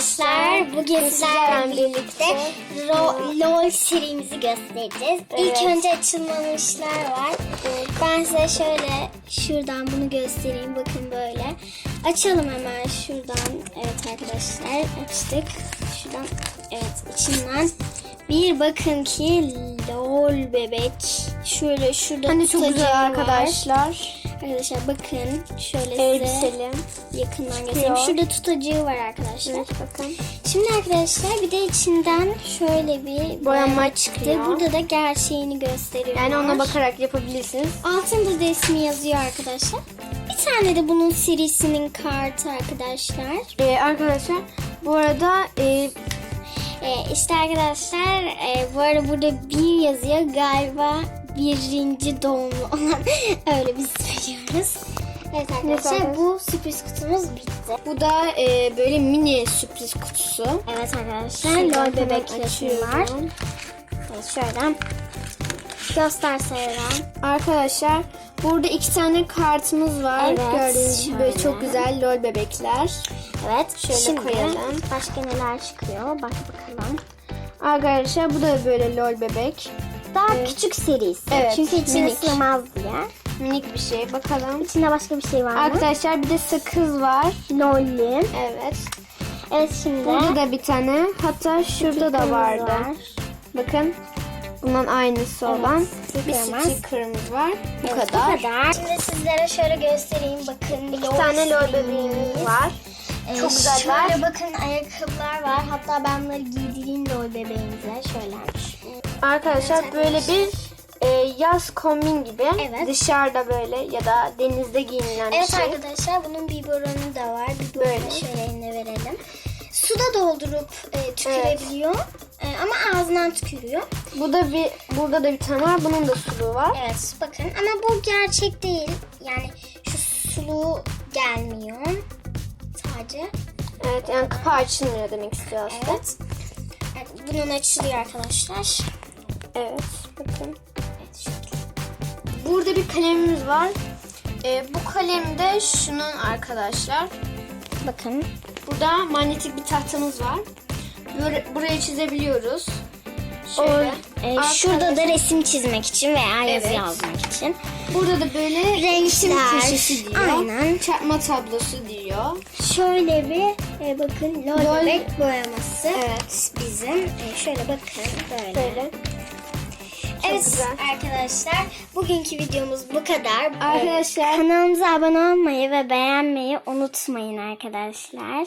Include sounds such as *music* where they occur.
arkadaşlar. Bugün sizlerle birlikte LOL serimizi göstereceğiz. İlk Evet. önce açılmamışlar var. Ben size şöyle şuradan bunu göstereyim. Bakın böyle. Açalım hemen şuradan. Evet arkadaşlar açtık. Şuradan evet içinden bir bakın ki LOL bebek. Şöyle şurada Hani çok güzel var. Arkadaşlar. Bakın şöyle size Elbiseli. yakından göstereyim. Şurada tutacığı var arkadaşlar. Evet bakın. Şimdi arkadaşlar bir de içinden şöyle bir Boyama çıktı. çıkıyor. Burada da gerçeğini gösteriyor. Yani ona bakarak yapabilirsiniz. Altında da ismi yazıyor arkadaşlar. Bir tane de bunun serisinin kartı arkadaşlar. Ee, arkadaşlar bu arada e, Ee, işte arkadaşlar e, bu arada burada bir yazıyor galiba birinci doğumlu olan *laughs* öyle biz söylüyoruz. Evet arkadaşlar arkadaşlar? bu sürpriz kutumuz bitti. bu da e, böyle mini sürpriz kutusu. Evet arkadaşlar lol bebekleri var. Evet şöyle gösterse Eren. Arkadaşlar burada iki tane kartımız var. Evet, Gördüğünüz gibi şöyle. çok güzel lol bebekler. Evet Şöyle şimdi koyalım. başka neler çıkıyor bak bakalım. Arkadaşlar bu da böyle lol bebek. Daha küçük serisi. Evet, Çünkü içine minik. sığmaz diye. Minik bir şey. Bakalım. İçinde başka bir şey var mı? Arkadaşlar bir de sakız var. Lolli. Evet. Evet şimdi. Burada da bir tane. Hatta şurada da vardı. var. Bakın. Bundan aynısı olan bir sticker'ımız. var. Bu Evet, kadar. Bu kadar. Şimdi sizlere şöyle göstereyim. Bakın Bir tane lol bebeğimiz var. Ee, Çok güzel şöyle var. bakın ayakkabılar var. Hatta ben bunları giydireyim lol bebeğimize. Şöyle. Arkadaşlar böyle bir e, yaz kombin gibi. Evet. Dışarıda böyle ya da denizde giyinilen Evet bir şey. arkadaşlar bunun biberonu da var. Biberonu Böyle. şöyle eline verelim. Suda doldurup e, tükürebiliyor. E, ama ağzından tükürüyor. Bu da bir burada da bir tane var. Bunun da suluğu var. Evet bakın ama bu gerçek değil. Yani şu suluğu gelmiyor. Sadece. Evet yani kapağı açılmıyor demek istiyor aslında. Evet. evet. Bunun açılıyor arkadaşlar. Evet. Bakın. Evet şekilde. Burada bir kalemimiz var. E, bu kalem de şunun arkadaşlar. Bakın. Burada manyetik bir tahtamız var. Bur- buraya çizebiliyoruz. Şöyle. E, şurada da resim çizmek için veya yazı Evet. yazmak için. Burada da böyle Renkler. köşesi diyor. Aynen. Çarpma tablosu diyor. Şöyle bir e, bakın lol, Lol- boyaması. Evet. Bizim e, şöyle bakın böyle. Böyle. Evet güzel. arkadaşlar bugünkü videomuz bu kadar. Arkadaşlar- kanalımıza abone olmayı ve beğenmeyi unutmayın arkadaşlar.